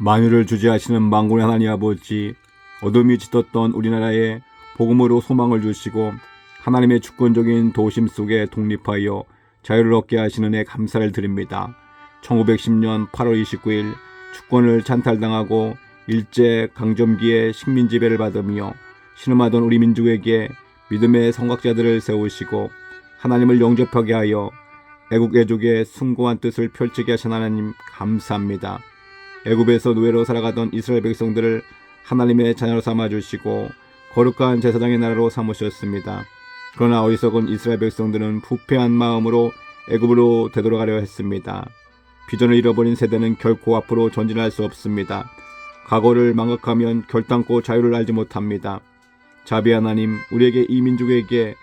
만유를 주재하시는 망군의 하나님 아버지, 어둠이 짙었던 우리나라에 복음으로 소망을 주시고 하나님의 주권적인 도심 속에 독립하여 자유를 얻게 하시는 애 감사를 드립니다. 1910년 8월 29일 주권을 찬탈당하고 일제 강점기에 식민 지배를 받으며 신음하던 우리 민족에게 믿음의 성각자들을 세우시고 하나님을 영접하게 하여 애국 애족의 숭고한 뜻을 펼치게 하신 하나님 감사합니다. 애굽에서 노예로 살아가던 이스라엘 백성들을 하나님의 자녀로 삼아 주시고 거룩한 제사장의 나라로 삼으셨습니다. 그러나 어리석은 이스라엘 백성들은 부패한 마음으로 애굽으로 되돌아가려 했습니다. 비전을 잃어버린 세대는 결코 앞으로 전진할 수 없습니다. 과거를 망각하면 결단코 자유를 알지 못합니다. 자비 하나님, 우리에게 이 민족에게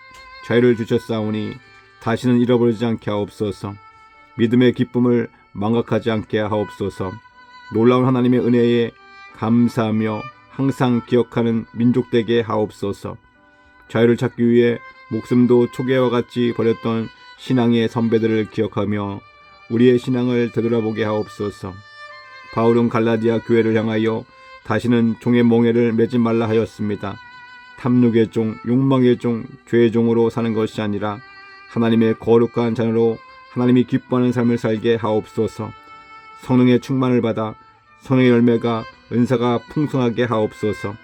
자유를 주셨사오니 다시는 잃어버리지 않게 하옵소서. 믿음의 기쁨을 망각하지 않게 하옵소서. 놀라운 하나님의 은혜에 감사하며 항상 기억하는 민족 되게 하옵소서. 자유를 찾기 위해 목숨도 초계와 같이 버렸던 신앙의 선배들을 기억하며 우리의 신앙을 되돌아보게 하옵소서. 바울은 갈라디아 교회를 향하여 다시는 종의 몽해를 매지 말라 하였습니다. 탐욕의 종, 욕망의 종, 죄의 종으로 사는 것이 아니라 하나님의 거룩한 자녀로 하나님이 기뻐하는 삶을 살게 하옵소서. 성령의 충만을 받아 성령의 열매가 은사가 풍성하게 하옵소서.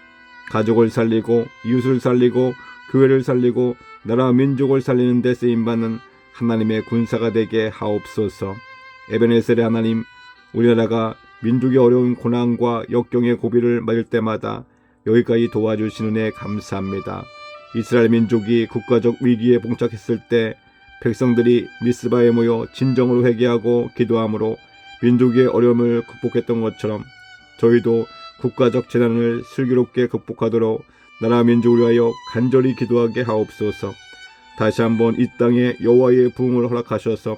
가족을 살리고 이웃을 살리고 교회를 살리고 나라 민족을 살리는 데 쓰임 받는 하나님의 군사가 되게 하옵소서. 에베네셀의 하나님, 우리나라가 민족의 어려운 고난과 역경의 고비를 맞을 때마다 여기까지 도와주시는 애 감사합니다. 이스라엘 민족이 국가적 위기에 봉착했을 때 백성들이 미스바에 모여 진정으로 회개하고 기도함으로 민족의 어려움을 극복했던 것처럼 저희도 국가적 재난을 슬기롭게 극복하도록 나라 민족을 위하여 간절히 기도하게 하옵소서. 다시 한번 이 땅에 여호와의 부흥을 허락하셔서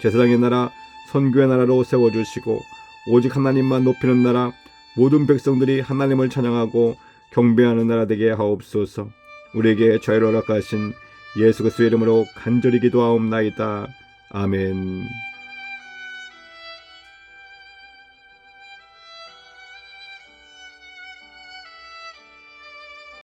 제사장의 나라 선교의 나라로 세워주시고 오직 하나님만 높이는 나라 모든 백성들이 하나님을 찬양하고 경배하는 나라 되게 하옵소서. 우리에게 자유를 허락하신 예수 그리스도의 이름으로 간절히 기도하옵나이다. 아멘.